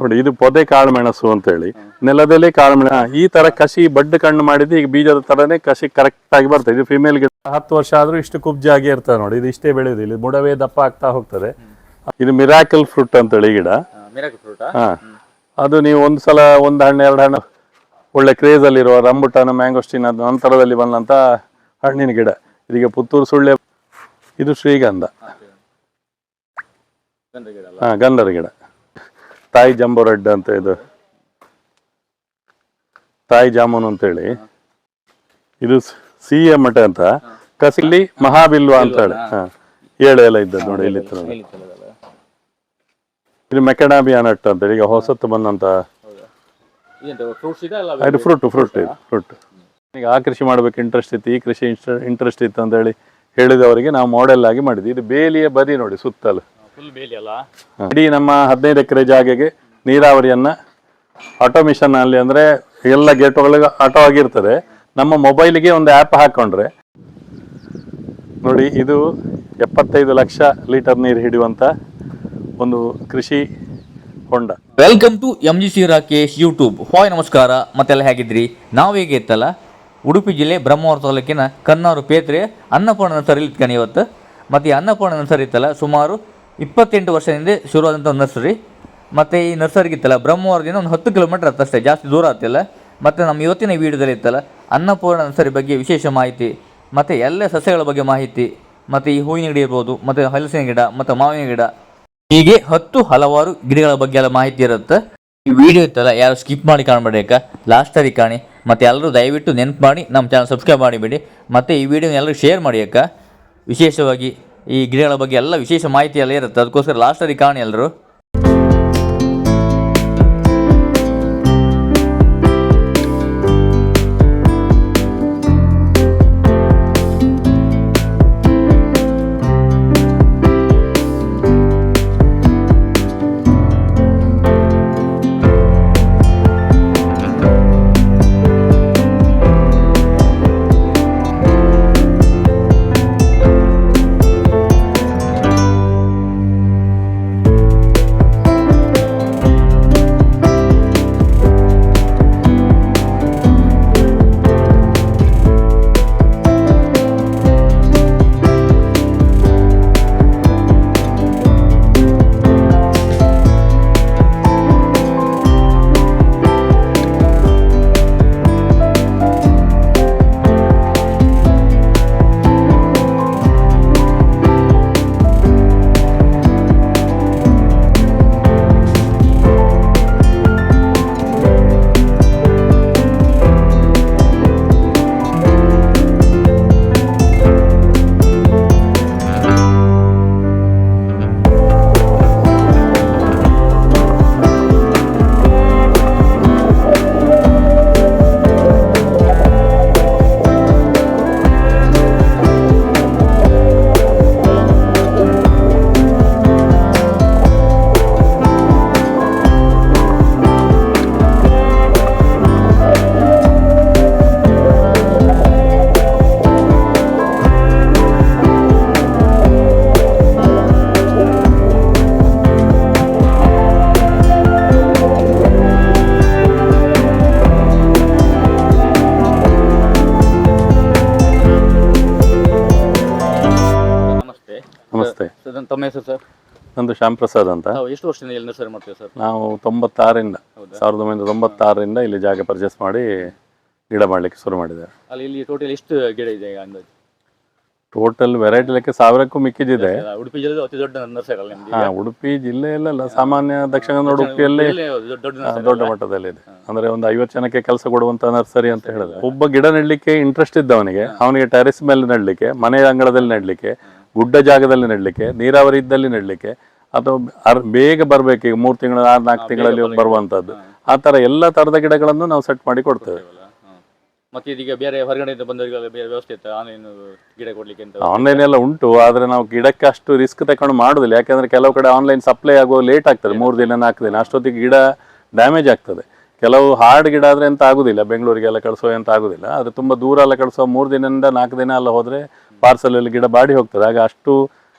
ನೋಡಿ ಇದು ಪೊದೆ ಕಾಳುಮೆಣಸು ಅಂತ ಹೇಳಿ ನೆಲದಲ್ಲಿ ಕಾಳುಮೆಣ ಈ ತರ ಕಸಿ ಬಡ್ಡು ಕಣ್ಣು ಮಾಡಿದ್ದು ಈಗ ಬೀಜದ ತರನೇ ಕಸಿ ಕರೆಕ್ಟ್ ಆಗಿ ಬರ್ತದೆ. ಇದು ಫಿಮೇಲ್ ಗಿಡ ಹತ್ತು ವರ್ಷ ಆದ್ರೂ ಇಷ್ಟು ಕುಬ್ಜಾಗಿ ಇರ್ತದೆ ನೋಡಿ. ಇದು ಇಷ್ಟೇ ಬೆಳೆಯುದು. ಇಲ್ಲಿ ಬುಡವೇ ದಪ್ಪ ಆಗ್ತಾ ಹೋಗ್ತದೆ. ಇದು ಮಿರಾಕಲ್ ಫ್ರೂಟ್ ಅಂತ ಹೇಳಿ ಗಿಡ. ಹಾ ಅದು ನೀವು ಒಂದ್ ಸಲ ಒಂದು ಹಣ್ಣು ಎರಡು ಹಣ್ಣು ಒಳ್ಳೆ ಕ್ರೇಜ್ ಅಲ್ಲಿರುವ ರಂಬುಟಾನ ಮ್ಯಾಂಗೋಸ್ಟಿನ್ ಅದ ನಂತರದಲ್ಲಿ ಬಂದಂತ ಹಣ್ಣಿನ ಗಿಡ. ಇದೀಗ ಪುತ್ತೂರು ಸುಳ್ಳೆ ಇದು ಶ್ರೀಗಂಧ. ಹಾ ಗಂಧದ ಗಿಡ. ತಾಯಿ ಜಂಬೋ ರೆಡ್ ಅಂತ ಇದು. ತಾಯಿ ಜಾಮೂನು ಅಂತ ಹೇಳಿ ಇದು ಎ ಮಠ ಅಂತ. ಕಸಿಲಿ ಮಹಾಬಿಲ್ವ ಅಂತ ಹೇಳಿ. ಹಾ ಎಲ್ಲ ಇದ್ದದ್ದು ನೋಡಿ ಇಲ್ಲಿ? ಇದು ಮೆಕಡಾಬಿಯಾ ನಟ್ ಅಂತ ಹೇಳಿ ಈಗ ಹೊಸತ್ತು ಬಂದಂತ. ಇದು ಫ್ರೂಟ್ ಫ್ರೂಟ್ ಇದು ಫ್ರೂಟ್ ಈಗ ಆ ಕೃಷಿ ಮಾಡ್ಬೇಕು ಇಂಟ್ರೆಸ್ಟ್ ಇತ್ತು ಈ ಕೃಷಿ ಇಂಟ್ರೆಸ್ಟ್ ಇತ್ತು ಅಂತ ಹೇಳಿ ಹೇಳಿದವರಿಗೆ ನಾವು ಮಾಡೆಲ್ ಆಗಿ ಮಾಡಿದ್ವಿ. ಇದು ಬೇಲಿಯ ಬದಿ ನೋಡಿ ಸುತ್ತಲು. ಫುಲ್ ಬೇಲಿ ಅಲ್ಲ. ಇಡೀ ನಮ್ಮ ಹದಿನೈದು ಎಕರೆ ಜಾಗೆಗೆ ನೀರಾವರಿಯನ್ನ ಆಟೋಮಿಷನ್ ಅಲ್ಲಿ ಅಂದ್ರೆ ಎಲ್ಲ ಗೇಟ್ಗಳಿಗೆ ಆಟೋ ಆಗಿರ್ತದೆ. ನಮ್ಮ ಮೊಬೈಲಿಗೆ ಒಂದು ಆ್ಯಪ್ ಹಾಕೊಂಡ್ರೆ. ನೋಡಿ ಇದು ಎಪ್ಪತ್ತೈದು ಲಕ್ಷ ಲೀಟರ್ ನೀರು ಹಿಡಿಯುವಂತ ಒಂದು ಕೃಷಿ ಹೊಂಡ. Welcome to M G C Rakesh YouTube hi ನಮಸ್ಕಾರ. ಮತ್ತೆಲ್ಲ ಹೇಗಿದ್ರಿ? ನಾವು ಹೇಗೆ ಇತ್ತಲ್ಲ? ಉಡುಪಿ ಜಿಲ್ಲೆ ಬ್ರಹ್ಮಾವರ ತಾಲೂಕಿನ ಕನ್ನಾರು ಪೇತ್ರೆ ಅನ್ನಪೂರ್ಣ ನರ್ಸರಿ ಇಟ್ಕೊಂಡು ಇವತ್ತು. ಮತ್ತು ಈ ಅನ್ನಪೂರ್ಣ ನರ್ಸರಿ ಇತ್ತಲ್ಲ ಸುಮಾರು ಇಪ್ಪತ್ತೆಂಟು ವರ್ಷದಿಂದ ಶುರುವಾದಂಥ ಒಂದು ನರ್ಸರಿ. ಮತ್ತು ಈ ನರ್ಸರಿಗೆ ಇತ್ತಲ್ಲ, ಬ್ರಹ್ಮಾವರದಿಂದ ಒಂದು ಹತ್ತು ಕಿಲೋಮೀಟರ್ ಅಷ್ಟೇ, ಜಾಸ್ತಿ ದೂರ ಆಗ್ತಿಲ್ಲ ಮತ್ತು ನಮ್ಮ ಇವತ್ತಿನ ವೀಡಿಯೋದಲ್ಲಿ ಇತ್ತಲ್ಲ, ಅನ್ನಪೂರ್ಣ ನರ್ಸರಿ ಬಗ್ಗೆ ವಿಶೇಷ ಮಾಹಿತಿ, ಮತ್ತು ಎಲ್ಲ ಸಸ್ಯಗಳ ಬಗ್ಗೆ ಮಾಹಿತಿ, ಮತ್ತು ಈ ಹೂವಿನ ಗಿಡ ಇರ್ಬೋದು, ಮತ್ತು ಹಲಸಿನ ಗಿಡ, ಮತ್ತು ಮಾವಿನ ಗಿಡ. ಹೀಗೆ ಹತ್ತು ಹಲವಾರು ಗಿಡಗಳ ಬಗ್ಗೆ ಎಲ್ಲ ಮಾಹಿತಿ ಇರುತ್ತೆ. ಈ ವಿಡಿಯೋ ಇತ್ತಲ್ಲ, ಯಾರು ಸ್ಕಿಪ್ ಮಾಡಿ ಕಾಣಬೇಡಕ ಲಾಸ್ಟಲ್ಲಿ ಕಾಣಿ. ಮತ್ತು ಎಲ್ಲರೂ ದಯವಿಟ್ಟು ನೆನಪು ಮಾಡಿ, ನಮ್ಮ ಚಾನಲ್ ಸಬ್ಸ್ಕ್ರೈಬ್ ಮಾಡಿಬಿಡಿ. ಮತ್ತು ಈ ವಿಡಿಯೋನ ಎಲ್ಲರೂ ಶೇರ್ ಮಾಡಿ ಅಕ್ಕ ವಿಶೇಷವಾಗಿ ಈ ಗಿಡಗಳ ಬಗ್ಗೆ ಎಲ್ಲ ವಿಶೇಷ ಮಾಹಿತಿ ಎಲ್ಲ ಇರುತ್ತೆ. ಅದಕ್ಕೋಸ್ಕರ ಲಾಸ್ಟಲ್ಲಿ ಕಾಣಿ ಎಲ್ಲರೂ ನಂದು ಶ್ಯಾಮ್ ಪ್ರಸಾದ್ ಅಂತ ಎಷ್ಟು ವರ್ಷದಿಂದ ಇಲ್ಲಿ ನರ್ಸರಿ ಮಾಡ್ತೀವಿ ಸರ್? ನಾವು ತೊಂಬತ್ತಾರರಿಂದ ಸಾವಿರದ ಒಂಬೈನೂರ ತೊಂಬತ್ತಾರರಿಂದ ಇಲ್ಲಿ ಜಾಗ ಪರ್ಚೇಸ್ ಮಾಡಿ ಗಿಡ ಮಾಡಲಿಕ್ಕೆ ಶುರು ಮಾಡಿದ್ದೇವೆ. ಅಲ್ಲಿ ಇಲ್ಲಿ ಟೋಟಲ್ ಎಷ್ಟು ಗಿಡ ಇದೆ ಈಗ ಅಂದಾಜು? ಟೋಟಲ್ ವೆರೈಟಿ ಲೆಕ್ಕ ಸಾವಿರಕ್ಕೂ ಮಿಕ್ಕಿದಿದೆ. ಉಡುಪಿ ಜಿಲ್ಲೆ ಅತಿ ದೊಡ್ಡ ನರ್ಸರಿ ಅಲ್ಲ ನಿಮ್ದು ಹಾ ಉಡುಪಿ ಜಿಲ್ಲೆಯಲ್ಲ ಸಾಮಾನ್ಯ ದಕ್ಷಿಣ ಕನ್ನಡ ಉಡುಪಿಯಲ್ಲಿ ಇಲ್ಲೇ ದೊಡ್ಡ ದೊಡ್ಡ ಆ, ನರ್ಸರಿ ದೊಡ್ಡ ಮಟ್ಟದಲ್ಲಿ ಇದೆ. ಅಂದ್ರೆ ಒಂದು ಐವತ್ತು ಜನಕ್ಕೆ ಕೆಲಸ ಕೊಡುವಂತ ನರ್ಸರಿ ಅಂತ ಹೇಳಿದ್ರೆ ಒಬ್ಬ ಗಿಡ ನೆಡ್ಲಿಕ್ಕೆ ಇಂಟ್ರೆಸ್ಟ್ ಇದ್ದವನಿಗೆ ಅವನಿಗೆ ಟೆರೆಸ್ ಮೇಲೆ ನೆಡ್ಲಿಕ್ಕೆ ಮನೆ ಅಂಗಳದಲ್ಲಿ ನೆಡ್ಲಿಕ್ಕೆ ಗುಡ್ಡ ಜಾಗದಲ್ಲಿ ನೆಡ್ಲಿಕ್ಕೆ ನೀರಾವರಿ ಇದ್ದಲ್ಲಿ ನೆಡ್ಲಿಕ್ಕೆ ಅಥವಾ ಅರ್- ಬೇಗ ಬರಬೇಕು ಈಗ ಮೂರು ತಿಂಗಳು ಆರು ನಾಲ್ಕು ತಿಂಗಳಲ್ಲಿ ಬರುವಂತದ್ದು ಆ ತರ ಎಲ್ಲ ತರದ ಗಿಡಗಳನ್ನು ನಾವು ಸೆಟ್ ಮಾಡಿ ಕೊಡ್ತೇವೆ. ಮತ್ತೆ ಇದೀಗ ಬೇರೆ ಹೊರಗಡೆಯಿಂದ ಬಂದವರಿಗೆಲ್ಲ ಬೇರೆ ವ್ಯವಸ್ಥೆ ಇತ್ತು ಆನ್ಲೈನ್ ಗಿಡ ಕೊಡ್ಲಿಕ್ಕೆ ಅಂತ ಆನ್ಲೈನ್ ಎಲ್ಲ ಉಂಟು ಆದ್ರೆ ನಾವು ಗಿಡಕ್ಕೆ ಅಷ್ಟು ರಿಸ್ಕ್ ತಕೊಂಡು ಮಾಡುದಿಲ್ಲ. ಯಾಕಂದ್ರೆ ಕೆಲವು ಕಡೆ ಆನ್ಲೈನ್ ಸಪ್ಲೈ ಆಗುವ ಲೇಟ್ ಆಗ್ತದೆ ಮೂರು ದಿನ ನಾಲ್ಕು ದಿನ ಅಷ್ಟೊತ್ತಿಗೆ ಗಿಡ ಡ್ಯಾಮೇಜ್ ಆಗ್ತದೆ. ಕೆಲವು ಹಾರ್ಡ್ ಗಿಡ ಆದ್ರೆ ಎಂತ ಆಗುದಿಲ್ಲ ಬೆಂಗಳೂರಿಗೆಲ್ಲ ಕಳಿಸೋ ಎಂತ ಆಗುದಿಲ್ಲ. ಆದ್ರೆ ತುಂಬಾ ದೂರ ಎಲ್ಲ ಕಳಿಸೋ ಮೂರು ದಿನದಿಂದ ನಾಲ್ಕು ದಿನ ಎಲ್ಲ ಹೋದರೆ ಪಾರ್ಸಲ್ ಅಲ್ಲಿ ಗಿಡ ಬಾಡಿ ಹೋಗ್ತದೆ. ಆಗ ಅಷ್ಟು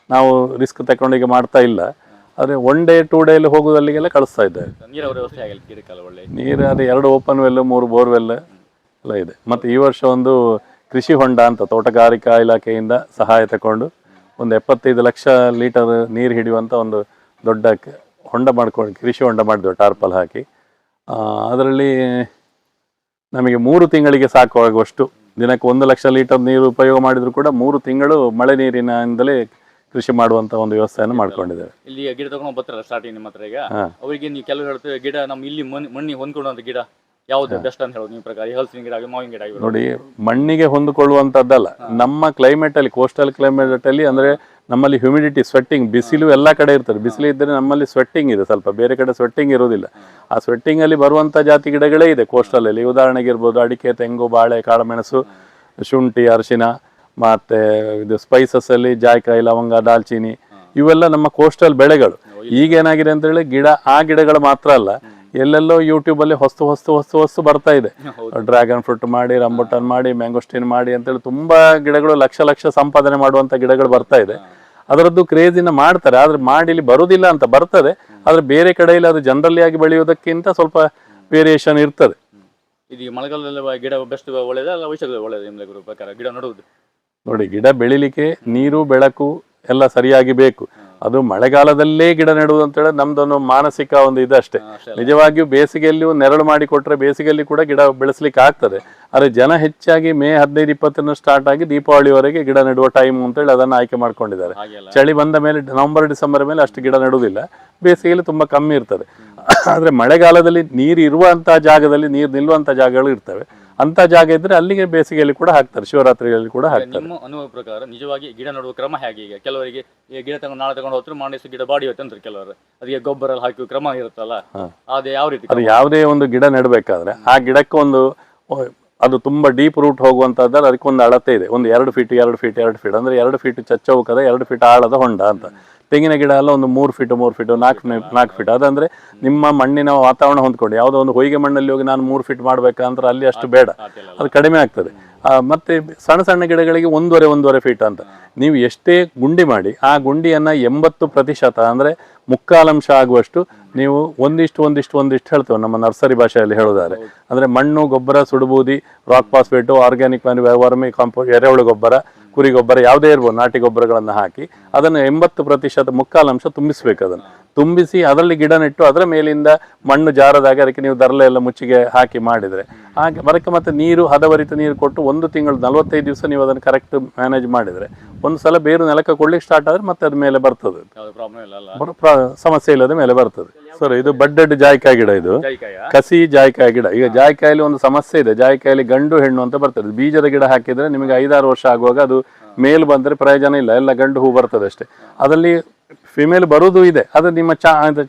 ನಾವು ರಿಸ್ಕ್ ತಗೊಂಡಿಗೆ ಈಗ ಮಾಡ್ತಾ ಇಲ್ಲ. ಆದರೆ ಒನ್ ಡೇ ಟೂ ಅಲ್ಲಿ ಹೋಗೋದಲ್ಲಿಗೆಲ್ಲ ಕಳಿಸ್ತಾ ಇದ್ದಾರೆ ನೀರಾವರಿ ವ್ಯವಸ್ಥೆ ಆಗಿಲ್ಲ ಗಿಡಕ್ಕೆಲ್ಲ ಒಳ್ಳೆ. ನೀರು ಅದು ಎರಡು ಓಪನ್ ವೆಲ್ ಮೂರು ಬೋರ್ವೆಲ್ ಎಲ್ಲ ಇದೆ. ಮತ್ತು ಈ ವರ್ಷ ಒಂದು ಕೃಷಿ ಹೊಂಡ ಅಂತ ತೋಟಗಾರಿಕಾ ಇಲಾಖೆಯಿಂದ ಸಹಾಯ ತಗೊಂಡು ಒಂದು ಎಪ್ಪತ್ತೈದು ಲಕ್ಷ ಲೀಟರ್ ನೀರು ಹಿಡಿಯುವಂಥ ಒಂದು ದೊಡ್ಡ ಹೊಂಡ ಮಾಡ್ಕೊಂಡು ಕೃಷಿ ಹೊಂಡ ಮಾಡಿದ್ವಿ ಟಾರ್ಪಲ್ ಹಾಕಿ. ಅದರಲ್ಲಿ ನಮಗೆ ಮೂರು ತಿಂಗಳಿಗೆ ಸಾಕಾಗುವಷ್ಟು ದಿನಕ್ಕೆ ಒಂದು ಲಕ್ಷ ಲೀಟರ್ ನೀರು ಉಪಯೋಗ ಮಾಡಿದರೂ ಕೂಡ ಮೂರು ತಿಂಗಳು ಮಳೆ ನೀರಿನಿಂದಲೇ ಕೃಷಿ ಮಾಡುವಂತ ಒಂದು ವ್ಯವಸ್ಥೆಯನ್ನು ಮಾಡ್ಕೊಂಡಿದ್ದೇವೆ. ಇಲ್ಲಿ ಗಿಡ ತಗೊಂಡು ಬರ್ತಾರಲ್ಲ ಸ್ಟಾರ್ಟಿಂಗ್ ನಿಮ್ಮ ಹತ್ರ ಈಗ? ಅವರಿಗೆ ನೀವು ಕೆಲವು ಹೇಳ್ತೀವಿ ಗಿಡ ನಮ್ಮ ಇಲ್ಲಿ ಮಣ್ಣಿ ಮಣ್ಣಿಗೆ ಹೊಂದ್ಕೊಳ್ಳುವಂತ ಗಿಡ ಯಾವ್ದು ಬೆಸ್ಟ್ ಅಂತ ಹೇಳೋದು ನಿಮ್ಮ ಪ್ರಕಾರ ಹಲಸಿನ ಗಿಡ ಆಗಿ ಮಾವಿನ ಗಿಡ ಆಗಿ ನೋಡಿ ಮಣ್ಣಿಗೆ ಹೊಂದಿಕೊಳ್ಳುವಂತದ್ದಲ್ಲ ನಮ್ಮ ಕ್ಲೈಮೇಟ್ ಅಲ್ಲಿ ಕೋಸ್ಟಲ್ ಕ್ಲೈಮೇಟ್ ಅಲ್ಲಿ ಅಂದ್ರೆ ನಮ್ಮಲ್ಲಿ ಹ್ಯೂಮಿಡಿಟಿ ಸ್ವೆಟ್ಟಿಂಗ್ ಬಿಸಿಲು ಎಲ್ಲ ಕಡೆ ಇರ್ತದೆ. ಬಿಸಿಲು ಇದ್ದರೆ ನಮ್ಮಲ್ಲಿ ಸ್ವೆಟ್ಟಿಂಗ್ ಇದೆ ಸ್ವಲ್ಪ ಬೇರೆ ಕಡೆ ಸ್ವೆಟ್ಟಿಂಗ್ ಇರೋದಿಲ್ಲ ಆ ಸ್ವೆಟ್ಟಿಂಗ್ ಅಲ್ಲಿ ಬರುವಂತ ಜಾತಿ ಗಿಡಗಳೇ ಇದೆ ಕೋಸ್ಟಲ್ ಅಲ್ಲಿ. ಉದಾಹರಣೆಗೆ ಇರ್ಬೋದು ಅಡಿಕೆ ತೆಂಗು ಬಾಳೆ ಕಾಳುಮೆಣಸು ಶುಂಠಿ ಅರಿಶಿನ ಮತ್ತೆ ಇದು ಸ್ಪೈಸಸ್ ಅಲ್ಲಿ ಜಾಯ್ಕಾಯಿ ಲವಂಗ ದಾಲ್ಚಿನಿ ಇವೆಲ್ಲ ನಮ್ಮ ಕೋಸ್ಟಲ್ ಬೆಳೆಗಳು. ಈಗ ಏನಾಗಿದೆ ಅಂತ ಹೇಳಿ ಗಿಡ ಆ ಗಿಡಗಳು ಮಾತ್ರ ಅಲ್ಲ ಎಲ್ಲೆಲ್ಲೋ ಯೂಟ್ಯೂಬ್ ಅಲ್ಲಿ ಹೊಸ್ತು ಹೊಸ್ತು ಹೊಸ್ತು ಹೊಸ್ತು ಬರ್ತಾ ಇದೆ. ಡ್ರ್ಯಾಗನ್ ಫ್ರೂಟ್ ಮಾಡಿ ರಂಬುಟನ್ ಮಾಡಿ ಮ್ಯಾಂಗೋಸ್ಟೀನ್ ಮಾಡಿ ಅಂತೇಳಿ ತುಂಬಾ ಗಿಡಗಳು ಲಕ್ಷ ಲಕ್ಷ ಸಂಪಾದನೆ ಮಾಡುವಂತ ಗಿಡಗಳು ಬರ್ತಾ ಇದೆ. ಅದರದ್ದು ಕ್ರೇಜಿನ ಮಾಡ್ತಾರೆ ಆದ್ರೆ ಮಾಡಿ ಇಲ್ಲಿ ಬರುದಿಲ್ಲ ಅಂತ ಬರ್ತದೆ. ಆದ್ರೆ ಬೇರೆ ಕಡೆಯಲ್ಲಿ ಅದು ಜನರಲಿ ಆಗಿ ಬೆಳೆಯುವುದಕ್ಕಿಂತ ಸ್ವಲ್ಪ ವೇರಿಯೇಷನ್ ಇರ್ತದೆ. ಇದು ಮಳೆಗಾಲದಲ್ಲಿ ಗಿಡ ಬೆಸ್ಟ್ ಒಳ್ಳೇದ ಅಲ್ಲ ವೈಶಾಖದಲ್ಲಿ ಒಳ್ಳೇದು ಪ್ರಕಾರ? ಗಿಡ ನಡುವುದು? ನೋಡಿ ಗಿಡ ಬೆಳಿಲಿಕ್ಕೆ ನೀರು ಬೆಳಕು ಎಲ್ಲ ಸರಿಯಾಗಿ ಬೇಕು. ಅದು ಮಳೆಗಾಲದಲ್ಲೇ ಗಿಡ ನೆಡುವುದು ಅಂತ ಹೇಳಿದ್ರೆ ನಮ್ದೊಂದು ಮಾನಸಿಕ ಒಂದು ಇದಷ್ಟೇ. ನಿಜವಾಗಿಯೂ ಬೇಸಿಗೆಯಲ್ಲಿಯೂ ನೆರಳು ಮಾಡಿ ಕೊಟ್ಟರೆ ಬೇಸಿಗೆಯಲ್ಲಿ ಕೂಡ ಗಿಡ ಬೆಳೆಸಲಿಕ್ಕೆ ಆಗ್ತದೆ. ಆದರೆ ಜನ ಹೆಚ್ಚಾಗಿ ಮೇ ಹದಿನೈದು ಇಪ್ಪತ್ತನ್ನು ಸ್ಟಾರ್ಟ್ ಆಗಿ ದೀಪಾವಳಿವರೆಗೆ ಗಿಡ ನೆಡುವ ಟೈಮ್ ಅಂತೇಳಿ ಅದನ್ನು ಆಯ್ಕೆ ಮಾಡ್ಕೊಂಡಿದ್ದಾರೆ. ಚಳಿ ಬಂದ ಮೇಲೆ ನವಂಬರ್ ಡಿಸೆಂಬರ್ ಮೇಲೆ ಅಷ್ಟು ಗಿಡ ನೆಡುವುದಿಲ್ಲ. ಬೇಸಿಗೆಯಲ್ಲಿ ತುಂಬಾ ಕಮ್ಮಿ ಇರ್ತದೆ. ಆದ್ರೆ ಮಳೆಗಾಲದಲ್ಲಿ ನೀರು ಇರುವಂತಹ ಜಾಗದಲ್ಲಿ ನೀರು ನಿಲ್ಲುವಂತ ಜಾಗಗಳು ಇರ್ತವೆ. ಅಂತ ಜಾಗ ಇದ್ರೆ ಅಲ್ಲಿಗೆ ಬೇಸಿಗೆಯಲ್ಲಿ ಕೂಡ ಹಾಕ್ತಾರೆ ಶಿವರಾತ್ರಿಯಲ್ಲಿ ಕೂಡ ಹಾಕ್ತಾರೆ. ನಿಮ್ಮ ಅನುಭವ ಪ್ರಕಾರ ನಿಜವಾಗಿ ಗಿಡ ನೆಡುವ ಕ್ರಮ ಹೇಗೆ ಈಗ? ಕೆಲವರಿಗೆ ಈ ಗಿಡ ತಗೊಂಡು ನಾಳೆ ತಗೊಂಡು ಹೋದ್ರೆ ಮಾಡಿ ಗಿಡ ಬಾಡಿ ಹೋಯ್ತು ಅಂತಾರೆ ಕೆಲವರು. ಅದಕ್ಕೆ ಗೊಬ್ಬರ ಹಾಕಿ ಕ್ರಮ ಇರುತ್ತಲ್ಲ? ಅದೇ ಯಾವ ರೀತಿ ಅದು ಯಾವುದೇ ಒಂದು ಗಿಡ ನೆಡಬೇಕಾದ್ರೆ ಆ ಗಿಡಕ್ಕೆ ಒಂದು ಅದು ತುಂಬಾ ಡೀಪ್ ರೂಟ್ ಹೋಗುವಂತದ್ದಲ್ಲ ಅದಕ್ಕೆ ಒಂದು ಅಳತೆ ಇದೆ. ಒಂದು ಎರಡು ಫೀಟ್ ಎರಡು ಫೀಟ್ ಎರಡು ಫೀಟ್ ಅಂದ್ರೆ ಎರಡು ಫೀಟ್ ಚಚ್ಚ ಹೋಗದ ಎರಡು ಫೀಟ್ ಆಳದ ಹೊಂಡ ಅಂತ. ತೆಂಗಿನ ಗಿಡ ಎಲ್ಲ ಒಂದು ಮೂರು ಫೀಟ್ ಮೂರು ಫೀಟ್ ನಾಲ್ಕು ನಾಲ್ಕು ಫೀಟ್ ಅದಂದ್ರೆ ನಿಮ್ಮ ಮಣ್ಣಿನ ವಾತಾವರಣ ಹೊಂದ್ಕೊಂಡು ಯಾವುದೋ ಒಂದು ಹೊಯ್ಗೆ ಮಣ್ಣಲ್ಲಿ ಹೋಗಿ ನಾನು ಮೂರು ಫೀಟ್ ಮಾಡ್ಬೇಕಂದ್ರೆ ಅಲ್ಲಿ ಅಷ್ಟು ಬೇಡ. ಅದು ಕಡಿಮೆ ಆಗ್ತದೆ. ಮತ್ತೆ ಸಣ್ಣ ಸಣ್ಣ ಗಿಡಗಳಿಗೆ ಒಂದೂವರೆ ಒಂದೂವರೆ ಫೀಟ್ ಅಂತ. ನೀವು ಎಷ್ಟೇ ಗುಂಡಿ ಮಾಡಿ, ಆ ಗುಂಡಿಯನ್ನ ಎಂಬತ್ತು ಪ್ರತಿಶತ ಅಂದ್ರೆ ಮುಕ್ಕಾಲಂಶ ಆಗುವಷ್ಟು ನೀವು ಒಂದಿಷ್ಟು ಒಂದಿಷ್ಟು ಒಂದಿಷ್ಟು ಹೇಳ್ತೇವೆ ನಮ್ಮ ನರ್ಸರಿ ಭಾಷೆಯಲ್ಲಿ ಹೇಳೋದಾದ್ರೆ. ಅಂದ್ರೆ ಮಣ್ಣು, ಗೊಬ್ಬರ, ಸುಡುಬೂದಿ rock phosphate organic vermicompost ಎರೆಹುಳು ಗೊಬ್ಬರ ಕುರಿ ಗೊಬ್ಬರ ಯಾವುದೇ ಇರ್ಬೋದು ನಾಟಿ ಗೊಬ್ಬರಗಳನ್ನು ಹಾಕಿ ಅದನ್ನು ಎಂಬತ್ತು ಪ್ರತಿಶತ ಮುಕ್ಕಾಲಂಶ ತುಂಬಿಸ್ಬೇಕು ಅದನ್ನು. ತುಂಬಿಸಿ ಅದರಲ್ಲಿ ಗಿಡ ನೆಟ್ಟು ಅದರ ಮೇಲಿಂದ ಮಣ್ಣು ಜಾರದಾಗ ಅದಕ್ಕೆ ನೀವು ದರಲೆ ಎಲ್ಲ ಮುಚ್ಚಿಗೆ ಹಾಕಿ ಮಾಡಿದ್ರೆ. ಹಾಗೆ ಬರಕ್ಕೆ ಮತ್ತೆ ನೀರು ಹದವರಿತ ನೀರು ಕೊಟ್ಟು ಒಂದು ತಿಂಗಳು ನಲವತ್ತೈದು ದಿವಸ ನೀವು ಅದನ್ನು ಕರೆಕ್ಟ್ ಮ್ಯಾನೇಜ್ ಮಾಡಿದ್ರೆ ಒಂದು ಸಲ ಬೇರು ನೆಲಕ್ಕೆ ಕೊಡ್ಲಿಕ್ಕೆ ಸ್ಟಾರ್ಟ್ ಆದರೆ ಮತ್ತೆ ಅದ್ರ ಮೇಲೆ ಬರ್ತದೆ. ಸಮಸ್ಯೆ ಇಲ್ಲದ ಮೇಲೆ ಬರ್ತದೆ. ಸರ್ ಇದು ಬಡ್ಡೆಡ್ ಜಾಯ್ಕಾಯಿ ಗಿಡ ಇದು. ಕಸಿ ಜಾಯ್ಕಾಯಿ ಗಿಡ. ಈಗ ಜಾಯ್ಕಾಯಲ್ಲಿ ಒಂದು ಸಮಸ್ಯೆ ಇದೆ. ಜಾಯ್ಕಾಯಲ್ಲಿ ಗಂಡು ಹೆಣ್ಣು ಅಂತ ಬರ್ತದೆ. ಬೀಜದ ಗಿಡ ಹಾಕಿದ್ರೆ ನಿಮಗೆ ಐದಾರು ವರ್ಷ ಆಗುವಾಗ ಅದು ಮೇಲ್ ಬಂದ್ರೆ ಪ್ರಯೋಜನ ಇಲ್ಲ ಎಲ್ಲ ಗಂಡು ಹೂ ಬರ್ತದೆ ಅಷ್ಟೇ. ಅದರಲ್ಲಿ ಫಿಮೇಲ್ ಬರೋದು ಇದೆ ಅದು ನಿಮ್ಮ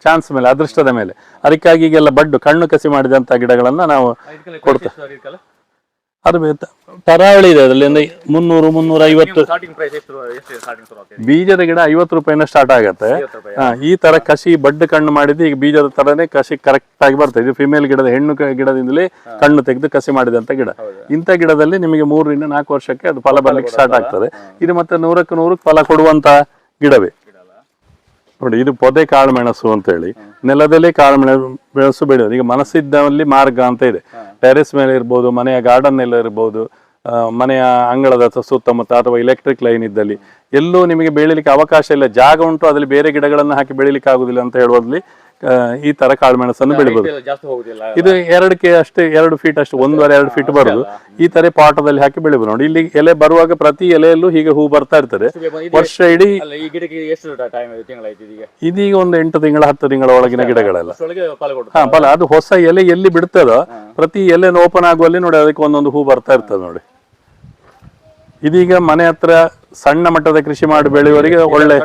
ಚಾನ್ಸ್ ಮೇಲೆ ಅದೃಷ್ಟದ ಮೇಲೆ. ಅದಕ್ಕಾಗಿ ಈಗೆಲ್ಲ ಬಡ್ಡು ಕಣ್ಣು ಕಸಿ ಮಾಡಿದಂತ ಗಿಡಗಳನ್ನು ನಾವು ಕೊಡ್ತೇವೆ. ಅದು ಪರಾವಳಿ ತರಾವಳಿ ಇದೆ ಅದರಲ್ಲಿ ಅಂದ್ರೆ ಮುನ್ನೂರು ಮುನ್ನೂರ ಐವತ್ತು ಬೀಜದ ಗಿಡ ಐವತ್ತು ರೂಪಾಯಿನ ಸ್ಟಾರ್ಟ್ ಆಗತ್ತೆ. ಈ ತರ ಕಸಿ ಬಡ್ಡು ಕಣ್ಣು ಮಾಡಿದ್ದು ಈಗ ಬೀಜದ ತರನೇ ಕಸಿ ಕರೆಕ್ಟ್ ಆಗಿ ಬರ್ತದೆ. ಇದು ಫಿಮೇಲ್ ಗಿಡದ ಹೆಣ್ಣು ಗಿಡದಿಂದಲೇ ಕಣ್ಣು ತೆಗೆದು ಕಸಿ ಮಾಡಿದಂತ ಗಿಡ. ಇಂಥ ಗಿಡದಲ್ಲಿ ನಿಮಗೆ ಮೂರರಿಂದ ನಾಲ್ಕು ವರ್ಷಕ್ಕೆ ಅದು ಫಲ ಬರ್ಲಿಕ್ಕೆ ಸ್ಟಾರ್ಟ್ ಆಗ್ತದೆ. ಇದು ಮತ್ತೆ ನೂರಕ್ಕೆ ನೂರಕ್ಕೆ ಫಲ ಕೊಡುವಂತ ಗಿಡವೇ. ನೋಡಿ ಇದು ಪೊದೆ ಕಾಳು ಮೆಣಸು ಅಂತ ಹೇಳಿ ನೆಲದಲ್ಲೇ ಕಾಳು ಮೆಣಸು ಬೆಳೆಸು ಬೆಳೆಯೋದು. ಈಗ ಮನಸ್ಸಿದ್ದಲ್ಲಿ ಮಾರ್ಗ ಅಂತ ಇದೆ. ಟೆರೆಸ್ ಮೇಲೆ ಇರ್ಬೋದು ಮನೆಯ ಗಾರ್ಡನ್ ಎಲ್ಲ ಇರ್ಬೋದು ಮನೆಯ ಅಂಗಳದ ಸುತ್ತಮುತ್ತ ಅಥವಾ ಎಲೆಕ್ಟ್ರಿಕ್ ಲೈನ್ ಇದ್ದಲ್ಲಿ ಎಲ್ಲೂ ನಿಮಗೆ ಬೆಳಿಲಿಕ್ಕೆ ಅವಕಾಶ ಇಲ್ಲ. ಜಾಗ ಉಂಟು ಅದರಲ್ಲಿ ಬೇರೆ ಗಿಡಗಳನ್ನು ಹಾಕಿ ಬೆಳಿಲಿಕ್ಕೆ ಆಗುದಿಲ್ಲ ಅಂತ ಹೇಳುವಲ್ಲಿ ಈ ತರ ಕಾಳು ಮೆಣಸನ್ನು ಬೆಳಿಬೋದು ಜಾಸ್ತಿ ಹೋಗುದಿಲ್ಲ. ಇದು ಎರಡಕ್ಕೆ ಅಷ್ಟೇ ಎರಡು ಫೀಟ್ ಅಷ್ಟು ಒಂದೂವರೆ ಎರಡು ಫೀಟ್ ಬರುದು. ಈ ತರ ಪಾಟದಲ್ಲಿ ಹಾಕಿ ಬೆಳಿಬಹುದು ನೋಡಿ. ಇಲ್ಲಿ ಎಲೆ ಬರುವಾಗ ಪ್ರತಿ ಎಲೆಯಲ್ಲೂ ಹೀಗೆ ಹೂ ಬರ್ತಾ ಇರ್ತದೆ. ವರ್ಷ ಇಡೀ ಇದೀಗ? ಒಂದು ಎಂಟು ತಿಂಗಳ ಹತ್ತು ತಿಂಗಳ ಒಳಗಿನ ಗಿಡಗಳೆಲ್ಲ. ಹಾ ಬಲ ಫಲ ಅದು ಹೊಸ ಎಲೆ ಎಲ್ಲಿ ಬಿಡ್ತದೋ ಪ್ರತಿ ಎಲೆ ಓಪನ್ ಆಗುವಲ್ಲಿ ನೋಡಿ ಅದಕ್ಕೆ ಒಂದೊಂದು ಹೂ ಬರ್ತಾ ಇರ್ತದೆ ನೋಡಿ. ಇದೀಗ ಮನೆ ಹತ್ರ ಸಣ್ಣ ಮಟ್ಟದ ಕೃಷಿ ಮಾಡಿ ಬೆಳೆಯುವವರಿಗೆ ಒಳ್ಳೆ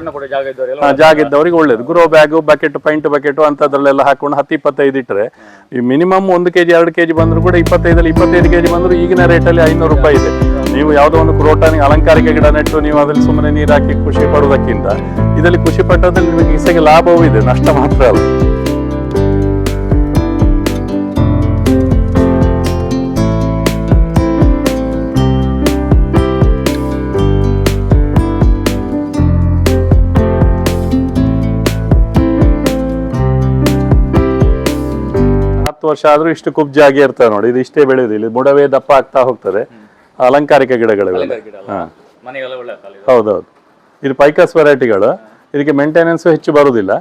ಜಾಗ ಇದ್ದವರಿಗೆ ಒಳ್ಳೇದು. Grow bag bucket paint bucket ಅಂತದ್ರಲ್ಲೆಲ್ಲ ಹಾಕೊಂಡು ಹತ್ತು ಇಪ್ಪತ್ತೈದು ಇಟ್ಟರೆ ಈ ಮಿನಿಮಮ್ ಒಂದು ಕೆಜಿ ಎರಡು ಕೆಜಿ ಬಂದರೂ ಕೂಡ ಇಪ್ಪತ್ತೈದಲ್ಲಿ ಇಪ್ಪತ್ತೈದು ಕೆಜಿ ಬಂದ್ರು ಈಗಿನ ರೇಟಲ್ಲಿ ಐನೂರು ರೂಪಾಯಿ ಇದೆ. ನೀವು ಯಾವುದೋ ಒಂದು ಕ್ರೋಟಾನಿ ಅಲಂಕಾರಿಕ ಗಿಡ ನೆಟ್ಟು ನೀವು ಅದ್ರಲ್ಲಿ ಸುಮ್ಮನೆ ನೀರು ಹಾಕಿ ಖುಷಿ ಪಡೋದಕ್ಕಿಂತ ಇದರಲ್ಲಿ ಖುಷಿ ಪಟ್ಟದಲ್ಲಿ ನಿಮಗೆ ಇಸೆಗೆ ಲಾಭವೂ ಇದೆ ನಷ್ಟ ಮಾತ್ರ ಅಲ್ಲ. ವರ್ಷ ಆದ್ರೂ ಇಷ್ಟು ಕುಬ್ಜಾಗಿ ಇರ್ತವೆ ನೋಡಿ. ಇದು ಇಷ್ಟೇ ಬೆಳೆಯುದು ಇಲ್ಲಿ ಬುಡವೇ ದಪ್ಪ ಆಗ್ತಾ ಹೋಗ್ತದೆ. ಅಲಂಕಾರಿಕ ಗಿಡಗಳು. ಹೌದೌದು. ಇದು ಪೈಕಸ್ ವೆರೈಟಿಗಳು ಇದಕ್ಕೆ ಮೇಂಟೆನೆನ್ಸ್ ಹೆಚ್ಚು ಬರುವುದಿಲ್ಲ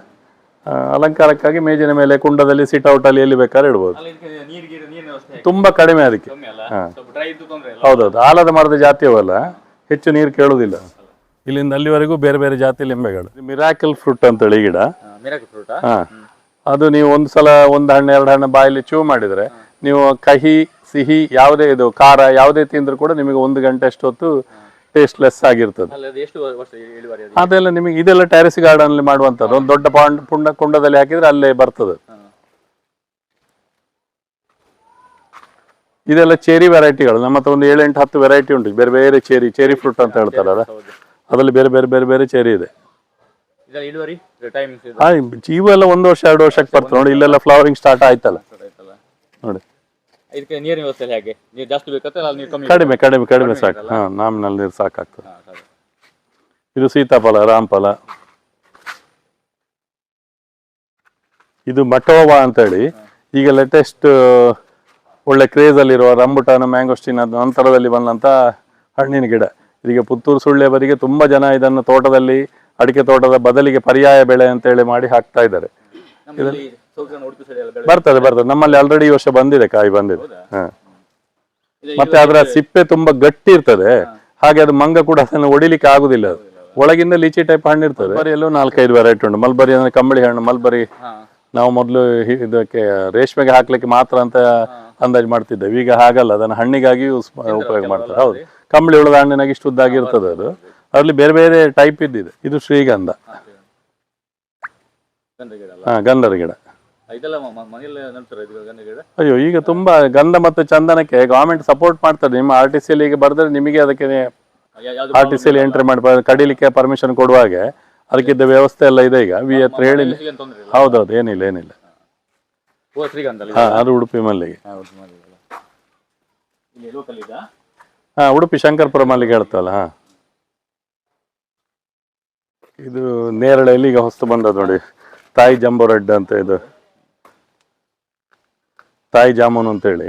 ಆ, ಅಲಂಕಾರಕ್ಕಾಗಿ ಮೇಜಿನ ಮೇಲೆ ಕುಂಡದಲ್ಲಿ ಸಿಟ್ ಔಟ್ ಅಲ್ಲಿ ಎಲ್ಲಿ ಬೇಕಾದ್ರೆ ಇಡ್ಬೋದು? ತುಂಬಾ ಕಡಿಮೆ ಅದಕ್ಕೆ. ಹೌದೌದು. ಆಲದ ಮರದ ಜಾತಿಯವಲ್ಲ ಹೆಚ್ಚು ನೀರು ಕೇಳುವುದಿಲ್ಲ. ಇಲ್ಲಿಂದ ಅಲ್ಲಿವರೆಗೂ ಬೇರೆ ಬೇರೆ ಜಾತಿ ಲಿಂಬೆಗಳು. ಮಿರಾಕಲ್ ಫ್ರೂಟ್ ಅಂತೇಳಿ ಈ ಗಿಡ ಮಿರಾಕಲ್ ಫ್ರೂಟಾ ಹಾ. ಅದು ನೀವು ಒಂದು ಸಲ ಒಂದು ಹಣ್ಣು ಎರಡು ಹಣ್ಣು ಬಾಯಲ್ಲಿ ಚೂ ಮಾಡಿದ್ರೆ ನೀವು ಕಹಿ ಸಿಹಿ ಯಾವುದೇ ಇದು ಖಾರ ಯಾವುದೇ ತಿಂದ್ರು ಕೂಡ ನಿಮಗೆ ಒಂದು ಗಂಟೆ ಅಷ್ಟೊತ್ತು ಟೇಸ್ಟ್ಲೆಸ್ ಆಗಿರ್ತದೆ. ಅದೆಲ್ಲ ನಿಮಗೆ ಇದೆಲ್ಲ ಟೆರೆಸ್ ಗಾರ್ಡನ್ ಅಲ್ಲಿ ಮಾಡುವಂತದ್ದು ಒಂದು ದೊಡ್ಡ ಪಾಂಡ್ ಪುಂಡ ಕುಂಡದಲ್ಲಿ ಹಾಕಿದ್ರೆ ಅಲ್ಲೇ ಬರ್ತದೆ. ಇದೆಲ್ಲ ಚೇರಿ ವೆರೈಟಿಗಳು ನಮ್ಮ ಹತ್ರ ಒಂದು ಏಳೆಂಟು ಹತ್ತು ವೆರೈಟಿ ಉಂಟು. ಬೇರೆ ಬೇರೆ ಚೇರಿ ಚೇರಿ ಫ್ರೂಟ್ ಅಂತ ಹೇಳ್ತಾರಲ್ಲ ಅದರಲ್ಲಿ ಬೇರೆ ಬೇರೆ ಬೇರೆ ಬೇರೆ ಚೇರಿ ಇದೆ. ಇದರ ಇಳುವರಿ? ಹಾ ಇವೆಲ್ಲ ಒಂದು ವರ್ಷ ಎರಡು ವರ್ಷಕ್ಕೆ ಬರ್ತದೆ. ನೋಡಿ ಇಲ್ಲೆಲ್ಲ ಫ್ಲವರಿಂಗ್ ಸ್ಟಾರ್ಟ್ ಆಯ್ತಲ್ಲ. ಆಯ್ತಲ್ಲ. ನೋಡಿ. ಇದಕ್ಕೆ ನೀರಿನ ವ್ಯವಸ್ಥೆ ಹೇಗೆ? ನೀರು ಜಾಸ್ತಿ ಬೇಕಂತ ಅಲ್ಲಿ ನೀರು ಕಮ್ಮಿ ಕಡಿಮೆ ಕಡಿಮೆ ಕಡಿಮೆ ಸಾಕು. ಹಾ ನಾಮಿನಲ್ಲಿ ನೀರು ಸಾಕಾಗ್ತದೆ. ಹಾ, ಸರಿ. ಇದು ಸೀತಾಫಲ ರಾಮಫಲ. ಇದು ಮಟೋವಾ ಅಂತೇಳಿ. ಈಗ ಲೇಟೆಸ್ಟ್ ಒಳ್ಳೆ ಕ್ರೇಜ್ ಅಲ್ಲಿರುವ ರಂಬುಟಾನ ಮ್ಯಾಂಗೋಸ್ಟಿನ್ ಅದು ನಂತರದಲ್ಲಿ ಬಂದಂತ ಹಣ್ಣಿನ ಗಿಡ. ಇದೀಗ ಪುತ್ತೂರು ಸುಳ್ಳೆ ಬದಿಗೆ ತುಂಬಾ ಜನ ಇದನ್ನು ತೋಟದಲ್ಲಿ ಅಡಿಕೆ ತೋಟದ ಬದಲಿಗೆ ಪರ್ಯಾಯ ಬೆಳೆ ಅಂತೇಳಿ ಮಾಡಿ ಹಾಕ್ತಾ ಇದ್ದಾರೆ. ಎಲ್ಲ ಬರ್ತದೆ ಬರ್ತದೆ. ನಮ್ಮಲ್ಲಿ ಆಲ್ರೆಡಿ ಈ ವರ್ಷ ಬಂದಿದೆ ಕಾಯಿ ಬಂದಿದೆ. ಹ. ಮತ್ತೆ ಅದರ ಸಿಪ್ಪೆ ತುಂಬಾ ಗಟ್ಟಿ ಇರ್ತದೆ. ಹಾಗೆ ಅದು ಮಂಗ ಕೂಡ ಅದನ್ನು ಒಡಿಲಿಕ್ಕೆ ಆಗುದಿಲ್ಲ. ಅದು. ಒಳಗಿಂದ ಲೀಚಿ ಟೈಪ್ ಹಣ್ಣು ಇರ್ತದೆ. ಮಲ್ಬರಿಯಲ್ಲೂ ನಾಲ್ಕೈದು ವೆರೈಟಿ ಉಂಟು. ಮಲ್ಬರಿ ಅಂದ್ರೆ ಕಂಬಳಿ ಹಣ್ಣು. ಮಲ್ಬರಿ ನಾವು ಮೊದಲು ಇದಕ್ಕೆ ರೇಷ್ಮೆಗೆ ಹಾಕ್ಲಿಕ್ಕೆ ಮಾತ್ರ ಅಂತ ಅಂದಾಜು ಮಾಡ್ತಿದ್ದೇವೆ. ಈಗ ಹಾಗಲ್ಲ. ಅದನ್ನು ಹಣ್ಣಿಗಾಗಿ ಉಪಯೋಗ ಮಾಡ್ತಾರೆ. ಹೌದು. ಕಂಬಳಿ ಉಳದ ಹಣ್ಣಿನಾಗಿ ಇಷ್ಟು ಉದ್ದಾಗಿರ್ತದೆ ಅದು. ಅದರಲ್ಲಿ ಬೇರೆ ಬೇರೆ ಟೈಪ್ ಇದ್ದಿದೆ. ಇದು ಶ್ರೀಗಂಧ. ಹಾ ಗಂಧದ ಗಿಡ ಅಯ್ಯೋ ಈಗ ತುಂಬಾ ಗಂಧ ಮತ್ತು ಚಂದನಕ್ಕೆ ಗವರ್ಮೆಂಟ್ ಸಪೋರ್ಟ್ ಮಾಡ್ತದೆ. ನಿಮ್ಮ ಆರ್ ಟಿ ಸಿಯಲ್ಲಿ ಈಗ ಬರೆದ್ರೆ ನಿಮಗೆ ಅದಕ್ಕೆ ಆರ್ ಟಿ ಸಿಯಲ್ಲಿ ಎಂಟ್ರಿ ಮಾಡಿ ಕಡಿಲಿಕ್ಕೆ ಪರ್ಮಿಷನ್ ಕೊಡುವಾಗ ಅದಕ್ಕಿದ್ದ ವ್ಯವಸ್ಥೆ ಎಲ್ಲ ಇದೆ ಈಗ. ವಿ ಹತ್ರ ಹೇಳಿ ಹೌದೌದು ಏನಿಲ್ಲ ಏನಿಲ್ಲ. ಹಾ. ಅದು ಉಡುಪಿ ಮಲ್ಲಿಗೆ. ಹಾ ಉಡುಪಿ ಶಂಕರ್ಪುರ ಮಲ್ಲಿಗೆ ಹೇಳ್ತಲ್ಲ ಹಾ. ಇದು ನೇರಳೆಯಲ್ಲಿ ಈಗ ಹೊಸ್ತು ಬಂದದ್ದು ನೋಡಿ. ತಾಯಿ ಜಂಬೋ ರೆಡ್ ಅಂತ ಇದು. ತಾಯಿ ಜಾಮೂನ್ ಅಂತ ಹೇಳಿ